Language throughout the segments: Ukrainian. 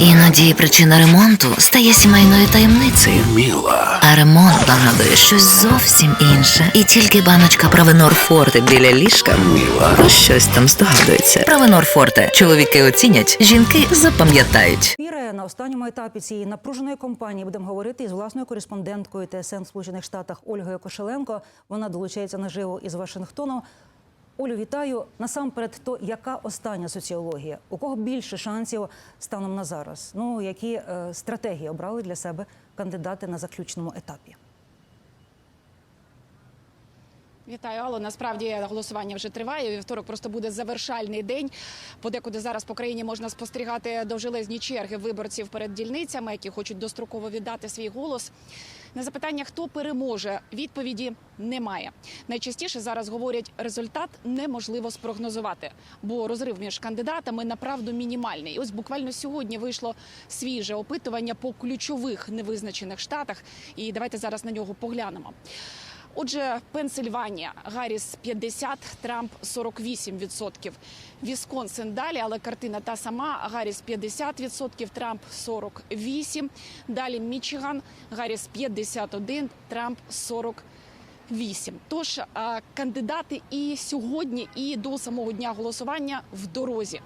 Іноді причина ремонту стає сімейною таємницею. Міла. А ремонт нагадує щось зовсім інше. І тільки баночка Правенор Форте біля ліжка Міла. про щось там здогадується. Правенор Форте. Чоловіки оцінять, жінки запам'ятають. Іре на останньому етапі цієї напруженої кампанії будемо говорити із власною кореспонденткою ТСН в Сполучених Штатах Ольгою Кошеленко. Вона долучається наживо із Вашингтону. Олю, вітаю. Насамперед, то яка остання соціологія? У кого більше шансів станом на зараз? Ну які е, стратегії обрали для себе кандидати на заключному етапі? Вітаю, Алло. Насправді голосування вже триває. Вівторок просто буде завершальний день. Подекуди зараз по країні можна спостерігати довжелезні черги виборців перед дільницями, які хочуть достроково віддати свій голос. На запитання, хто переможе, відповіді немає. Найчастіше зараз говорять, результат неможливо спрогнозувати, бо розрив між кандидатами направду мінімальний. Ось буквально сьогодні вийшло свіже опитування по ключових невизначених штатах. І давайте зараз на нього поглянемо. Отже, Пенсильванія, Гарріс 50, Трамп 48%. Вісконсин далі, але картина та сама. Гарріс 50%, Трамп 48%. Далі Мічиган, Гарріс 51, Трамп 48. Тож кандидати і сьогодні, і до самого дня голосування в дорозі.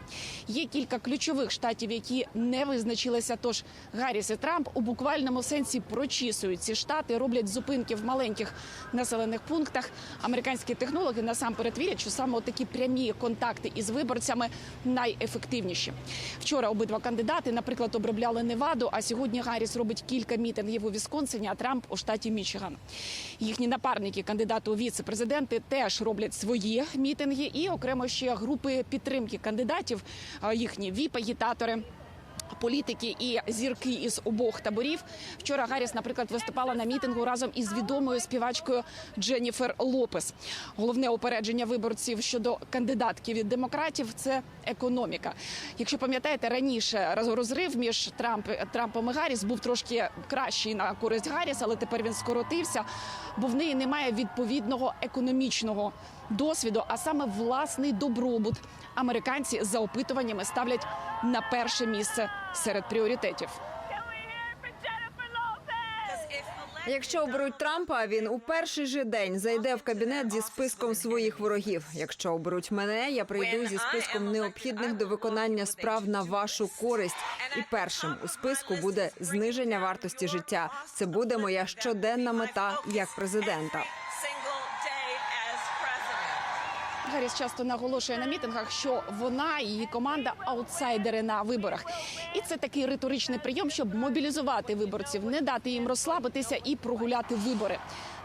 Є кілька ключових штатів, які не визначилися. Тож Гарріс і Трамп у буквальному сенсі прочісують ці штати, роблять зупинки в маленьких населених пунктах. Американські технологи насамперед вірять, що саме такі прямі контакти із виборцями найефективніші. Вчора обидва кандидати, наприклад, обробляли Неваду. А сьогодні Гарріс робить кілька мітингів у Вісконсині, а Трамп у штаті Мічиган. Їхні напарники, кандидати у віце-президенти, теж роблять свої мітинги і окремо ще групи підтримки кандидатів, їхні віп-агітатори. Політики і зірки із обох таборів. Вчора Гарріс, наприклад, виступала на мітингу разом із відомою співачкою Дженніфер Лопес. Головне упередження виборців щодо кандидатки від демократів це економіка. Якщо пам'ятаєте, раніше розрив між Трамп, Трампом і Гарріс був трошки кращий на користь Гарріс, але тепер він скоротився, бо в неї немає відповідного економічного досвіду, а саме власний добробут. Американці за опитуваннями ставлять на перше місце серед пріоритетів. Якщо оберуть Трампа, він у перший же день зайде в кабінет зі списком своїх ворогів. Якщо оберуть мене, я прийду зі списком необхідних до виконання справ на вашу користь. І першим у списку буде зниження вартості життя. Це буде моя щоденна мета як президента. Гарріс часто наголошує на мітингах, що вона і її команда аутсайдери на виборах, і це такий риторичний прийом, щоб мобілізувати виборців, не дати їм розслабитися і прогуляти вибори.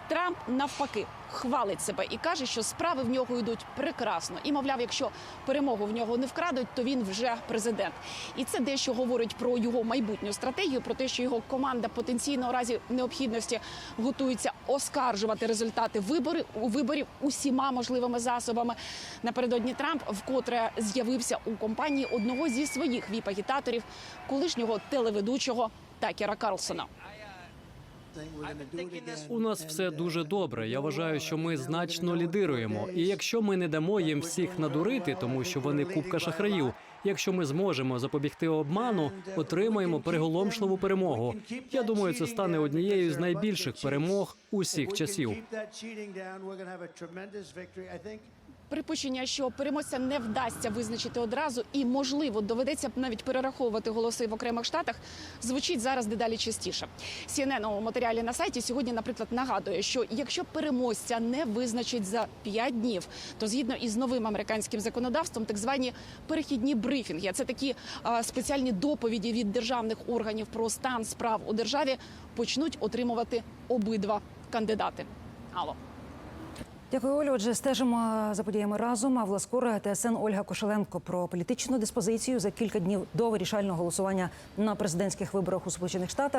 Трамп навпаки хвалить себе і каже, що справи в нього йдуть прекрасно. І мовляв, якщо перемогу в нього не вкрадуть, то він вже президент. І це дещо говорить про його майбутню стратегію, про те, що його команда потенційно у разі необхідності готується оскаржувати результати вибори у виборів усіма можливими засобами. Напередодні Трамп вкотре з'явився у компанії одного зі своїх віп-агітаторів, колишнього телеведучого Такера Карлсона. У нас все дуже добре. Я вважаю, що ми значно лідируємо. І якщо ми не дамо їм всіх надурити, тому що вони купка шахраїв. Якщо ми зможемо запобігти обману, отримаємо приголомшливу перемогу. Я думаю, це стане однією з найбільших перемог усіх часів. Припущення, що переможця не вдасться визначити одразу, і можливо доведеться навіть перераховувати голоси в окремих штатах, звучить зараз дедалі частіше. CNN у матеріалі на сайті сьогодні, наприклад, нагадує, що якщо переможця не визначить за 5 днів, то згідно із новим американським законодавством, так звані перехідні брифінги, це такі а, спеціальні доповіді від державних органів про стан справ у державі, почнуть отримувати обидва кандидати. Алло. Дякую, Олю. Отже, стежимо за подіями разом. А власкора ТСН Ольга Кошеленко про політичну диспозицію за кілька днів до вирішального голосування на президентських виборах у Сполучених Штатах.